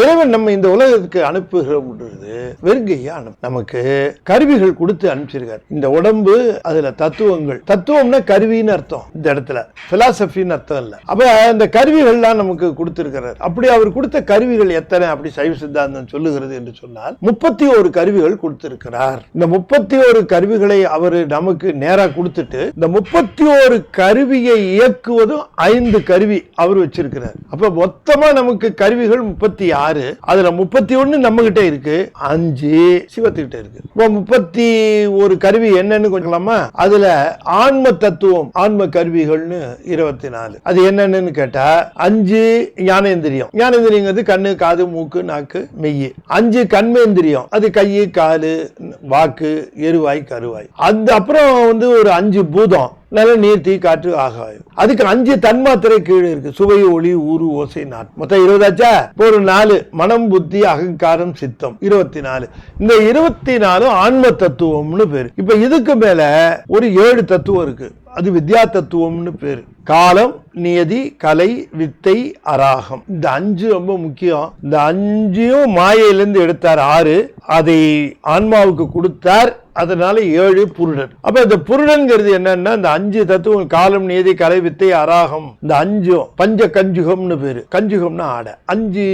இறைவன் நம்ம இந்த உலகத்துக்கு அனுப்புகிறது வெறுங்கையா அனுப்பு நமக்கு கருவிகள் கொடுத்து அனுப்பிச்சிருக்காரு. இந்த உடம்பு அதுல தத்துவங்கள். தத்துவம்னா கருவின்னு அர்த்தம் இந்த இடத்துல. பிலாசபின்னு அர்த்தம் இல்ல. அப்ப இந்த கருவிகள்லாம் நமக்கு கொடுத்திருக்கிறார். அப்படி அவர் கொடுத்த கருவிகள் எத்தனை? அப்படி சைவ சித்தாந்தம் சொல்லுகிறது என்று சொன்னால் முப்பத்தி ஒரு கருவிகள் கொடுத்திருக்கிறார். இந்த முப்பத்தி ஒரு கருவிகளை அவர் நமக்கு நேராக கொடுத்துட்டு இந்த முப்பத்தி ஒரு கருவியை இயக்குவதும் ஐந்து கருவி அவர் வச்சிருக்கிறார். அப்ப மொத்தமா நமக்கு கருவிகள் முப்பத்தி ஆறு அதுல முப்பத்தி ஒன்னு நம்ம கிட்ட இருக்கு. அஞ்சு சிவத்துக்கிட்ட இருக்கு. இப்போ முப்பத்தி ஒரு கருவி என்னன்னு கொஞ்சலாமா அதுல ஆன்ம தத்துவம் ஆன்ம கருவிகள்னு இருபத்தி நாலு. அது என்னன்னு கேட்டா அஞ்சு ஞானேந்திரியம். ஞானேந்திரியங்கிறது கண்ணு காது மூக்கு நாக்கு மெய் அஞ்சு கண்மேந்திரியம். அது கை காலு வாக்கு எருவாய் கருவாய். அந்த அப்புறம் வந்து ஒரு அஞ்சு பூதம். நல்ல நீர் தீ காற்று ஆகாயம். அதுக்கு அஞ்சு தன்மாத்திரை கீழே இருக்கு. சுவை ஒளி ஊறு ஓசை நாட். மொத்தம் இருபதாச்சா இப்போ ஒரு நாலு. மனம் புத்தி அகங்காரம் சித்தம். இருபத்தி நாலு. இந்த இருபத்தி நாலு ஆன்ம தத்துவம்னு பேரு. இப்ப இதுக்கு மேல ஒரு ஏழு தத்துவம் இருக்கு. அது வித்யா தத்துவம்னு பேரு. காலம் நியதி கலை வித்தை அராகம். இந்த அஞ்சு ரொம்ப முக்கியம். இந்த அஞ்சையும் மாயையிலிருந்து எடுத்தார் ஆறு. அதை ஆன்மாவுக்கு கொடுத்தார் அதனால ஏழு புருடன். அப்ப இந்த புருடன்கிறது என்னன்னா இந்த அஞ்சு தத்துவம் காலம் நீதி கலை வித்தை அராகம். இந்த அஞ்சும் பஞ்ச கஞ்சுகம்னு பேரு. கஞ்சுகம்னா ஆடை. அஞ்சு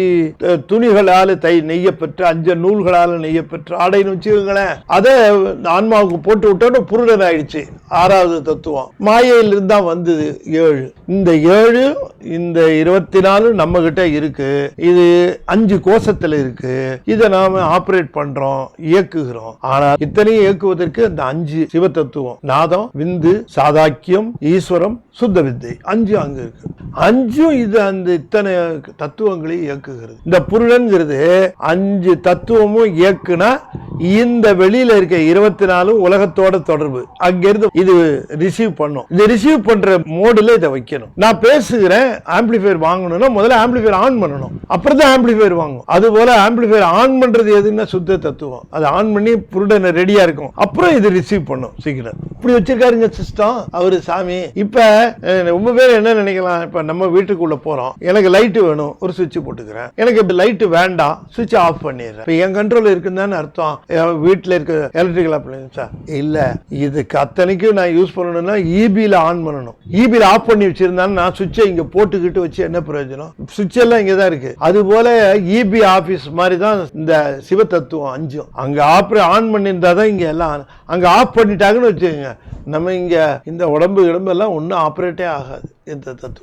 துணிகளால் துணிகளால தை நெய்யப்பெற்ற அஞ்சு நூல்களால நெய்யப்பெற்ற ஆடைன்னு வச்சுக்கோங்களேன். அதை இந்த ஆன்மாவுக்கு போட்டு விட்டோன்னு புருடன் ஆயிடுச்சு ஆறாவது தத்துவம். மாயையிலிருந்து தான் வந்தது ஏழு. இந்த ஏழு இந்த இருபத்தி நாலு நம்ம கிட்ட இருக்கு. இது அஞ்சு கோஷத்துல இருக்கு. இதை நாம ஆப்ரேட் பண்றோம் இயக்குகிறோம். ஆனா இத்தனையும் இயக்குவதற்கு அந்த அஞ்சு சிவ தத்துவம் நாதம் விந்து சாதாக்கியம் ஈஸ்வரம் சுத்த வித்தை. அஞ்சு அங்க இருக்கு. அஞ்சும் இது அந்த இத்தனை தத்துவங்களை இயக்குகிறது. இந்த புருடன்கிறது அஞ்சு தத்துவமும் இயக்குனா இந்த வெளியில இருக்க இருபத்தி நாலு உலகத்தோட தொடர்பு. அங்கிருந்து இது ரிசீவ் பண்ணும். இது ரிசீவ் பண்ற மோடுல இதை வைக்கணும். நான் பேசுகிறேன் ஆம்பிளிஃபையர் வாங்கணும்னா முதல்ல ஆம்பிளிஃபையர் ஆன் பண்ணணும். அப்புறம் தான் ஆம்பிளிஃபையர் வாங்கும். அது போல ஆம்பிளிஃபையர் ஆன் பண்றது எதுன்னா சுத்த தத்துவம். அது ஆன் பண்ணி புருடன் ரெடியா இருக்கும். அப்புறம் இது ரிசீவ் பண்ணும் சீக்கிரம். இப்படி வச்சிருக்காருங்க சிஸ்டம். அவரு சாமி. இப்ப ரொம்ப பேர் என்ன நினைக்கலாம்? இப்ப நம்ம வீட்டுக்குள்ள போறோம். எனக்கு லைட் வேணும். ஒரு சுவிட்ச் போட்டுக்கிறேன். எனக்கு இப்ப லைட் வேண்டாம். சுவிட்ச் ஆஃப் பண்ணிடுறேன். என் கண்ட்ரோல் இருக்குன்னு அர்த்தம். வீட்டுல இருக்க எலக்ட்ரிக்கல் அப்ளைன்ஸா இல்ல. இதுக்கு அத்தனைக்கும் நான் யூஸ் பண்ணணும்னா இபில ஆன் பண்ணணும். இபில ஆஃப் பண்ணி வச்சிருந்தாலும் நான் சுவிட்சை இங்க போட்டுக்கிட்டு வச்சு என்ன பிரயோஜனம்? சுவிட்ச் எல்லாம் இங்க தான் இருக்கு. அது போல இபி ஆபீஸ் மாதிரி தான் இந்த சிவ தத்துவம் அஞ்சும். அங்க ஆப்ரே ஆன் பண்ணியிருந்தா தான் இங்க எல்லாம். அங்க ஆஃப் பண்ணிட்டாங்கன்னு வச்சுக்கோங்க. நம்ம இங்க இந்த உடம்பு கிடம்பு எல்லாம் ஒன்றும் ஆப்ரேட்டே ஆகாது. இந்த தத்துவம்.